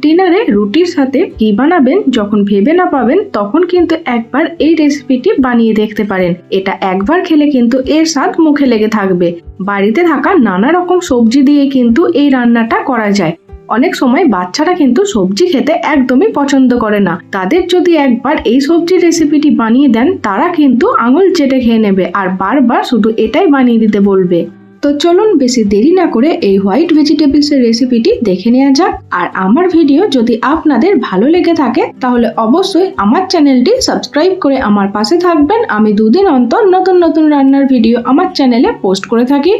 ডিনারে রুটির সাথে কি বানাবেন, যখন ভেবে না পাবেন, তখন কিন্তু একবার এই রেসিপিটি বানিয়ে দেখতে পারেন। এটা একবার খেলে কিন্তু এর স্বাদ মুখে লেগে থাকবে। বাড়িতে থাকা নানা রকম সবজি দিয়ে কিন্তু এই রান্নাটা করা যায়। অনেক সময় বাচ্চারা কিন্তু সবজি খেতে একদমই পছন্দ করে না। তাদের যদি একবার এই সবজির রেসিপিটি বানিয়ে দেন, তারা কিন্তু আঙুল চেটে খেয়ে নেবে আর বারবার শুধু এটাই বানিয়ে দিতে বলবে। তো চলুন বেশি দেরি না করে এই হোয়াইট ভেজিটেবলস এর রেসিপিটি দেখে নেওয়া যাক। আর আমার ভিডিও যদি আপনাদের ভালো লেগে থাকে, তাহলে অবশ্যই আমার চ্যানেলটি সাবস্ক্রাইব করে আমার পাশে থাকবেন। আমি দুদিন অন্তর নতুন নতুন রান্নার ভিডিও আমার চ্যানেলে পোস্ট করে থাকি।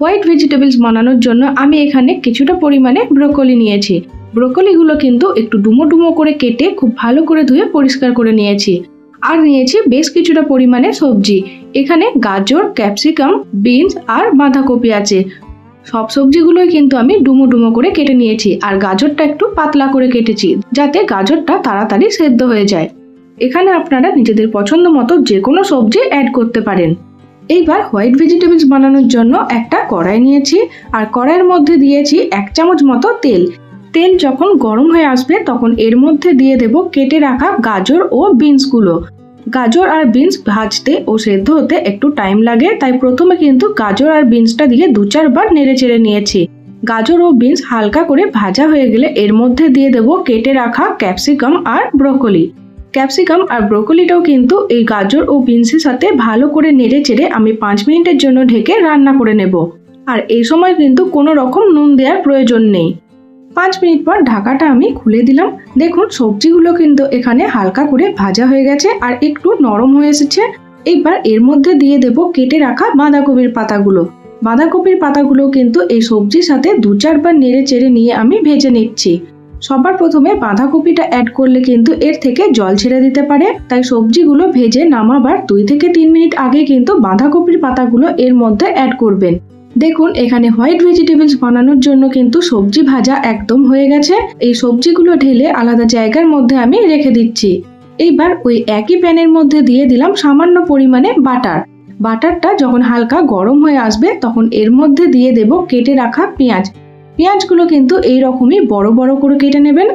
হোয়াইট ভেজিটেবলস বানানোর জন্য আমি এখানে কিছুটা পরিমাণে ব্রোকলি নিয়েছি। ব্রোকলিগুলো কিন্তু একটু ডুমো ডুমো করে কেটে খুব ভালো করে ধুয়ে পরিষ্কার করে নিয়েছি। আর নিয়েছি বেশ কিছুটা পরিমাণে সবজি। এখানে গাজর, ক্যাপসিকাম, বিনস আর বাঁধাকপি আছে। সব সবজিগুলোই কিন্তু আমি ডুমো ডুমো করে কেটে নিয়েছি আর গাজরটা একটু পাতলা করে কেটেছি যাতে গাজরটা তাড়াতাড়ি সেদ্ধ হয়ে যায়। এখানে আপনারা নিজেদের পছন্দ মতো যে কোনো সবজি অ্যাড করতে পারেন। এইবার হোয়াইট ভেজিটেবলস বানানোর জন্য একটা কড়াই নিয়েছি আর কড়াইয়ের মধ্যে দিয়েছি এক চামচ মতো তেল। তেল যখন গরম হয়ে আসবে তখন এর মধ্যে দিয়ে দেব কেটে রাখা গাজর ও বিনসগুলো। গাজর আর বিনস ভাজতে ও সেদ্ধ হতে একটু টাইম লাগে, তাই প্রথমে কিন্তু গাজর আর বিনসটা দিয়ে দু চারবার নেড়ে চেড়ে নিয়েছি। গাজর ও বিনস হালকা করে ভাজা হয়ে গেলে এর মধ্যে দিয়ে দেব কেটে রাখা ক্যাপসিকাম আর ব্রোকলি ক্যাপসিকাম আর ব্রোকলিটাও কিন্তু এই গাজর ও বিনসের সাথে ভালো করে নেড়ে চেড়ে আমি পাঁচ মিনিটের জন্য ঢেকে রান্না করে নেব। আর এই সময় কিন্তু কোনো রকম নুন দেওয়ার প্রয়োজন নেই। পাঁচ মিনিট পর ঢাকাটা আমি খুলে দিলাম। দেখুন, সবজিগুলো কিন্তু এখানে হালকা করে ভাজা হয়ে গেছে আর একটু নরম হয়ে এসেছে। এইবার এর মধ্যে দিয়ে দেব কেটে রাখা বাঁধাকপির পাতাগুলো। বাঁধাকপির পাতাগুলো কিন্তু এই সবজির সাথে দু চারবার নেড়ে চেড়ে নিয়ে আমি ভেজে নিচ্ছি। সবার প্রথমে বাঁধাকপিটা অ্যাড করলে কিন্তু এর থেকে জল ছেড়ে দিতে পারে। তাই সবজিগুলো ভেজে নামাবার দুই থেকে তিন মিনিট আগে কিন্তু বাঁধাকপির পাতাগুলো এর মধ্যে অ্যাড করবেন। দেখুন, এখানে হোয়াইট ভেজিটেবলস বানানোর জন্য কিন্তু সবজি ভাজা একদম হয়ে গেছে। এই সবজিগুলো ঢেলে আলাদা জায়গার মধ্যে আমি রেখে দিচ্ছি। এইবার ওই একই প্যানের মধ্যে দিয়ে দিলাম সামান্য পরিমাণে বাটার। বাটারটা যখন হালকা গরম হয়ে আসবে, তখন এর মধ্যে দিয়ে দেব কেটে রাখা পেঁয়াজ। পেঁয়াজগুলো কিন্তু এই রকমই বড় বড় করে কেটে নেবেন।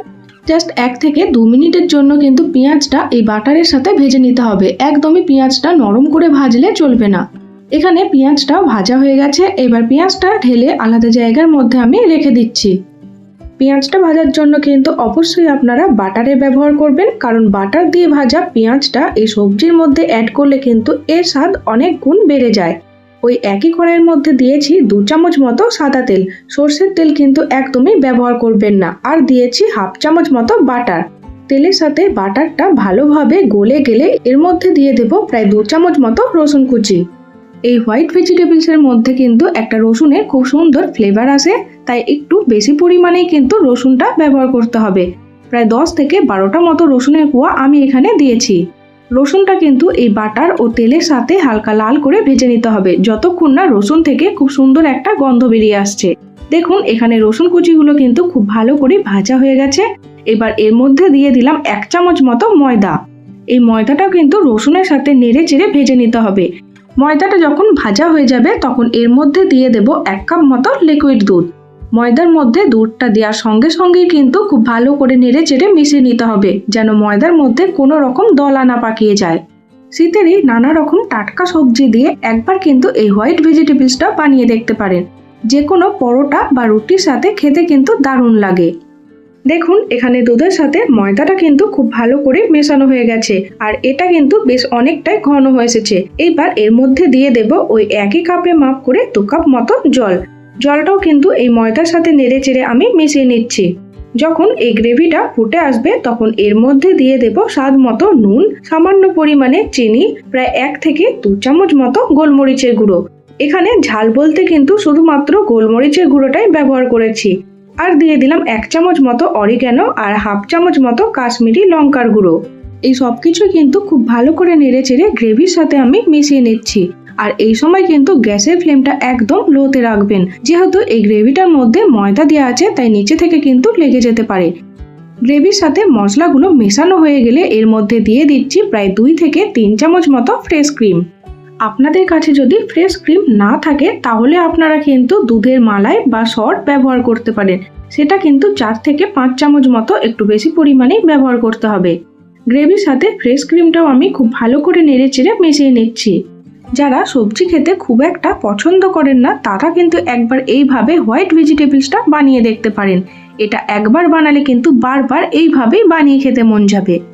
জাস্ট এক থেকে দু মিনিটের জন্য কিন্তু পেঁয়াজটা এই বাটারের সাথে ভেজে নিতে হবে। একদমই পেঁয়াজটা নরম করে ভাজলে চলবে না। এখানে পেঁয়াজটা ভাজা হয়ে গেছে। এবার পেঁয়াজটা ঢেলে আলাদা জায়গার মধ্যে আমি রেখে দিচ্ছি। পেঁয়াজটা ভাজার জন্য কিন্তু অবশ্যই আপনারা বাটারের ব্যবহার করবেন, কারণ বাটার দিয়ে ভাজা পেঁয়াজটা এই সবজির মধ্যে অ্যাড করলে কিন্তু এর স্বাদ অনেক গুণ বেড়ে যায়। ওই একই কড়াইয়ের মধ্যে দিয়েছি দু চামচ মতো সাদা তেল। সর্ষের তেল কিন্তু একদমই ব্যবহার করবেন না। আর দিয়েছি হাফ চামচ মতো বাটার। তেলের সাথে বাটারটা ভালোভাবে গলে গেলে এর মধ্যে দিয়ে দেব প্রায় দু চামচ মতো রসুন কুচি। এই হোয়াইট ভেজিটেবলসের মধ্যে কিন্তু একটা রসুনের খুব সুন্দর ফ্লেভার আসে, তাই একটু বেশি পরিমাণেই কিন্তু রসুনটা ব্যবহার করতে হবে। প্রায় দশ থেকে বারোটা মতো রসুনের কোয়া আমি এখানে দিয়েছি। রসুনটা কিন্তু এই বাটার ও তেলের সাথে হালকা লাল করে ভেজে নিতে হবে, যতক্ষণ না রসুন থেকে খুব সুন্দর একটা গন্ধ বেরিয়ে আসছে। দেখুন, এখানে রসুন কুচিগুলো কিন্তু খুব ভালো করে ভাজা হয়ে গেছে। এবার এর মধ্যে দিয়ে দিলাম এক চামচ মতো ময়দা। এই ময়দাটাও কিন্তু রসুনের সাথে নেড়ে চেড়ে ভেজে নিতে হবে। ময়দাটা যখন ভাজা হয়ে যাবে, তখন এর মধ্যে দিয়ে দেব এক কাপ মতো লিকুইড দুধ। ময়দার মধ্যে দুধটা দেওয়ার সঙ্গে সঙ্গেই কিন্তু খুব ভালো করে নেড়ে চেড়ে মিশিয়ে নিতে হবে, যেন ময়দার মধ্যে কোনো রকম দলা না পাকিয়ে যায়। শীতেরই নানা রকম টাটকা সবজি দিয়ে একবার কিন্তু এই হোয়াইট ভেজিটেবলসটা বানিয়ে দেখতে পারেন। যে কোনো পরোটা বা রুটির সাথে খেতে কিন্তু দারুণ লাগে। দেখুন, এখানে দুধের সাথে ময়দাটা কিন্তু খুব ভালো করে মেশানো হয়ে গেছে, আর এটা কিন্তু বেশ অনেকটাই ঘন হয়ে এসেছে। এইবার এর মধ্যে দিয়ে দেব ওই একই কাপে মাপ করে দু কাপ মতো জল। জলটাও কিন্তু এই ময়দার সাথে নেড়ে চেড়ে আমি মিশিয়ে নিচ্ছি। যখন এই গ্রেভিটা ফুটে আসবে, তখন এর মধ্যে দিয়ে দেব স্বাদ মতো নুন, সামান্য পরিমাণে চিনি, প্রায় এক থেকে দু চামচ মতো গোলমরিচের গুঁড়ো। এখানে ঝাল বলতে কিন্তু শুধুমাত্র গোলমরিচের গুঁড়োটাই ব্যবহার করেছি। আর দিয়ে দিলাম এক চামচ মতো অরিগ্যানো আর হাফ চামচ মতো কাশ্মীরি লঙ্কার গুঁড়ো। এই সব কিছু কিন্তু খুব ভালো করে নেড়ে চেড়ে গ্রেভির সাথে আমি মিশিয়ে নিচ্ছি। আর এই সময় কিন্তু গ্যাসের ফ্লেমটা একদম লোতে রাখবেন। যেহেতু এই গ্রেভিটার মধ্যে ময়দা দেওয়া আছে, তাই নিচে থেকে কিন্তু লেগে যেতে পারে। গ্রেভির সাথে মশলাগুলো মেশানো হয়ে গেলে এর মধ্যে দিয়ে দিচ্ছি প্রায় দুই থেকে তিন চামচ মতো ফ্রেশ ক্রিম আপনাদের কাছে যদি ফ্রেশ ক্রিম না থাকে, তাহলে আপনারা কিন্তু দুধের মালাই বা শর্ট ব্যবহার করতে পারেন। সেটা কিন্তু চার থেকে পাঁচ চামচ মতো একটু বেশি পরিমাণেই ব্যবহার করতে হবে। গ্রেভির সাথে ফ্রেশ ক্রিমটাও আমি খুব ভালো করে নেড়ে চেড়ে মিশিয়ে নিচ্ছি। যারা সবজি খেতে খুব একটা পছন্দ করেন না, তারা কিন্তু একবার এইভাবে হোয়াইট ভেজিটেবলসটা বানিয়ে দেখতে পারেন। এটা একবার বানালে কিন্তু বারবার এইভাবেই বানিয়ে খেতে মন যাবে।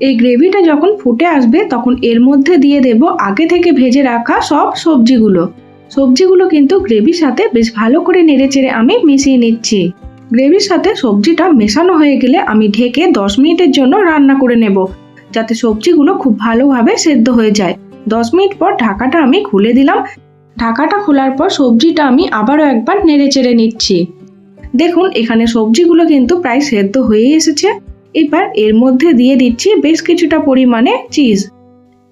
এই গ্রেভিটা যখন ফুটে আসবে, তখন এর মধ্যে দিয়ে দেব আগে থেকে ভেজে রাখা সব সবজিগুলো। সবজিগুলো কিন্তু গ্রেভির সাথে বেশ ভালো করে নেড়েচেড়ে আমি মিশিয়ে নিচ্ছি। গ্রেভির সাথে সবজিটা মেশানো হয়ে গেলে আমি ঢেকে দশ মিনিটের জন্য রান্না করে নেব, যাতে সবজিগুলো খুব ভালোভাবে সেদ্ধ হয়ে যায়। দশ মিনিট পর ঢাকাটা আমি খুলে দিলাম। ঢাকাটা খোলার পর সবজিটা আমি আবারও একবার নেড়ে চেড়ে নিচ্ছি। দেখুন, এখানে সবজিগুলো কিন্তু প্রায় সেদ্ধ হয়ে এসেছে। এবার এর মধ্যে দিয়ে দিচ্ছি বেশ কিছুটা পরিমাণে চিজ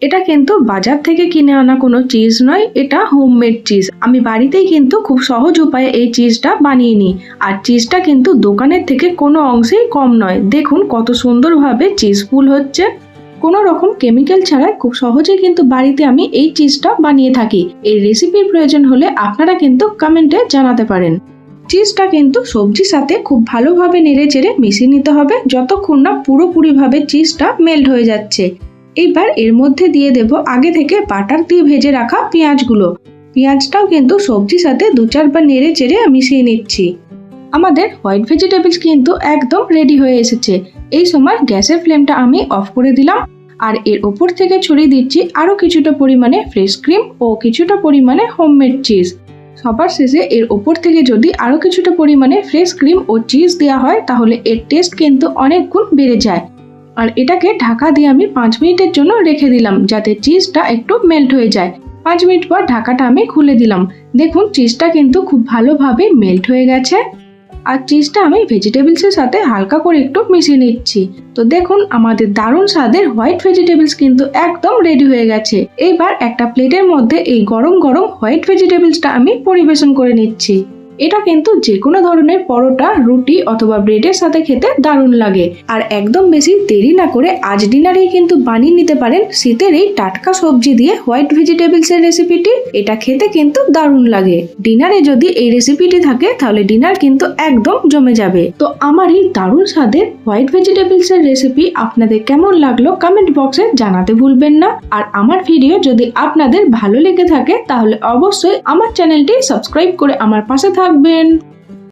এটা কিন্তু বাজার থেকে কিনে আনা কোনো চিজ নয়, এটা হোমমেড চিজ আমি বাড়িতেই কিন্তু খুব সহজ উপায়ে এই চিজটা বানিয়ে নিই। আর চিজটা কিন্তু দোকানের থেকে কোনো অংশেই কম নয়। দেখুন কত সুন্দরভাবে চিজ ফুল হচ্ছে। কোনো রকম কেমিক্যাল ছাড়াই খুব সহজেই কিন্তু বাড়িতে আমি এই চিজটা বানিয়ে থাকি। এই রেসিপির প্রয়োজন হলে আপনারা কিন্তু কমেন্টে জানাতে পারেন। চিজটা কিন্তু সবজির সাথে খুব ভালোভাবে নেড়ে চেড়ে মিশিয়ে নিতে হবে। যতক্ষণ না পুরোপুরিভাবে চিজটা মেল্ট হয়ে যাচ্ছে। এইবার এর মধ্যে দিয়ে দেব আগে থেকে বাটার দিয়ে ভেজে রাখা পেঁয়াজগুলো। পেঁয়াজটাও কিন্তু সবজির সাথে দু চারবার নেড়ে চেড়ে মিশিয়ে নিচ্ছি। আমাদের হোয়াইট ভেজিটেবলস কিন্তু একদম রেডি হয়ে এসেছে। এই সময় গ্যাসের ফ্লেমটা আমি অফ করে দিলাম। আর এর ওপর থেকে ছড়িয়ে দিচ্ছি আরও কিছুটা পরিমাণে ফ্রেশ ক্রিম ও কিছুটা পরিমাণে হোমমেড চিজ সবার শেষে এর ওপর থেকে যদি আরও কিছুটা পরিমাণে ফ্রেশ ক্রিম ও চিজ দেওয়া হয়, তাহলে এর টেস্ট কিন্তু অনেক গুণ বেড়ে যায়। আর এটাকে ঢাকা দিয়ে আমি পাঁচ মিনিটের জন্য রেখে দিলাম, যাতে চিজটা একটু মেল্ট হয়ে যায়। পাঁচ মিনিট পর ঢাকাটা আমি খুলে দিলাম। দেখুন চিজটা কিন্তু খুব ভালোভাবে মেল্ট হয়ে গেছে। আর চিজটা আমি ভেজিটেবলসের সাথে হালকা করে একটু মিশিয়ে নিচ্ছি। তো দেখুন, আমাদের দারুণ স্বাদের হোয়াইট ভেজিটেবলস কিন্তু একদম রেডি হয়ে গেছে। এবার একটা প্লেটের মধ্যে এই গরম গরম হোয়াইট ভেজিটেবলসটা আমি পরিবেশন করে নিচ্ছি। এটা কিন্তু যে কোনো ধরনের পরোটা, রুটি অথবা ব্রেডের সাথে খেতে দারুণ লাগে। আর একদম বেশি দেরি না করে আজ ডিনারেই কিন্তু বানিয়ে নিতে পারেন শীতের এই টাটকা সবজি দিয়ে হোয়াইট ভেজিটেবলস এর রেসিপিটি। এটা খেতে কিন্তু দারুণ লাগে। ডিনারে যদি এই রেসিপিটি থাকে, তাহলে ডিনার কিন্তু একদম জমে যাবে। তো আমার এই দারুণ স্বাদের হোয়াইট ভেজিটেবলস এর রেসিপি আপনাদের কেমন লাগল কমেন্ট বক্সে জানাতে ভুলবেন না। আর আমার ভিডিও যদি আপনাদের ভালো লেগে থাকে, তাহলে অবশ্যই আমার চ্যানেলটি সাবস্ক্রাইব করে আমার পাশে থাকবেন।